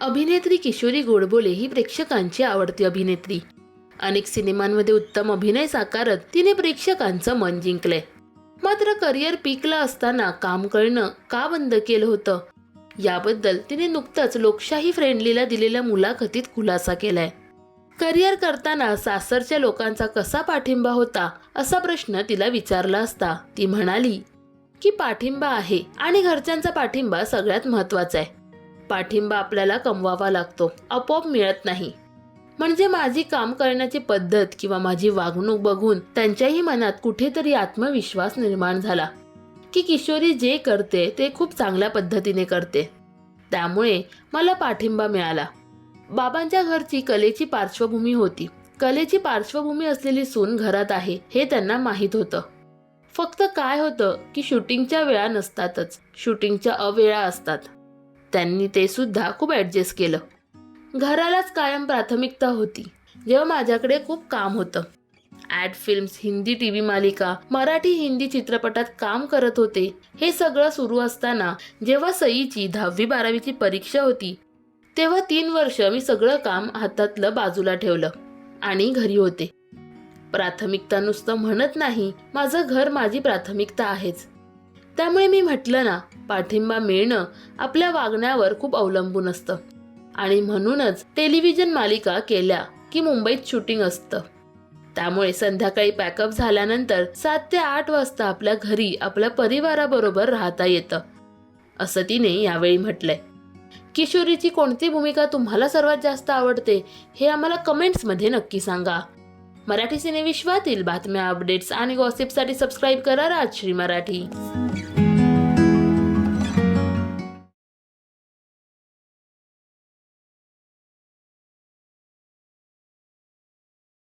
अभिनेत्री किशोरी गोडबोले ही प्रेक्षकांची आवडती अभिनेत्री. अनेक सिनेमांमध्ये उत्तम अभिनय साकारत तिने प्रेक्षकांचं मन जिंकले. मात्र करिअर पीकला असताना काम करणं का बंद केलं होतं? याबद्दल तिने नुकतंच लोकशाही फ्रेंडलीला दिलेल्या मुलाखतीत खुलासा केलाय. करिअर करताना सासरच्या लोकांचा कसा पाठिंबा होता असा प्रश्न तिला विचारला असता. ती म्हणाली की पाठिंबा आहे आणि घरच्यांचा पाठिंबा सगळ्यात महत्त्वाचा आहे. पाठिंबा आपल्याला कमवावा लागतो. आपोआप मिळत नाही. म्हणजे माझी काम करण्याची पद्धत किंवा माझी वागणूक बघून त्यांच्याही मनात कुठेतरी आत्मविश्वास निर्माण झाला. की किशोरी जे करते ते खूप चांगल्या पद्धतीने करते. त्यामुळे मला पाठिंबा मिळाला. बाबांच्या घरची कलेची पार्श्वभूमी होती. कलेची पार्श्वभूमी असलेली सून घरात आहे हे त्यांना माहीत होतं. फक्त काय होतं की शूटिंगच्या वेळा नसतातच. शूटिंगच्या अवेळा असतात. त्यांनी ते सुद्धा खूप ॲडजस्ट केलं. घरालाच कायम प्राथमिकता होती. जेव्हा माझ्याकडे खूप काम होतं. Ad films Hindi T V मालिका मराठी हिंदी चित्रपटात काम करत होते. हे सगळं सुरू असताना जेव्हा सईची दहावी बारावीची परीक्षा होती तेव्हा तीन वर्ष मी सगळं काम हातातलं बाजूला ठेवलं आणि घरी होते. प्राथमिकता नुसतं म्हणत नाही माझं घर माझी प्राथमिकता आहेच. त्यामुळे मी म्हटलं ना पाठिंबा मिळणं आपल्या वागण्यावर खूप अवलंबून असतं. आणि म्हणूनच टेलिव्हिजन मालिका केल्या की मुंबईत शूटिंग असतं. त्यामुळे संध्याकाळी पॅकअप झाल्यानंतर सात ते आठ वाजता आपल्या घरी आपल्या परिवाराबरोबर राहता येतं. असं तिने यावेळी म्हटलंय. किशोरीची कोणती भूमिका तुम्हाला सर्वात जास्त आवडते हे आम्हाला कमेंट्समध्ये नक्की सांगा. मराठी सिनेविश्वातील बातम्या अपडेट्स आणि गॉसिपसाठी सबस्क्राईब करा राजश्री मराठी.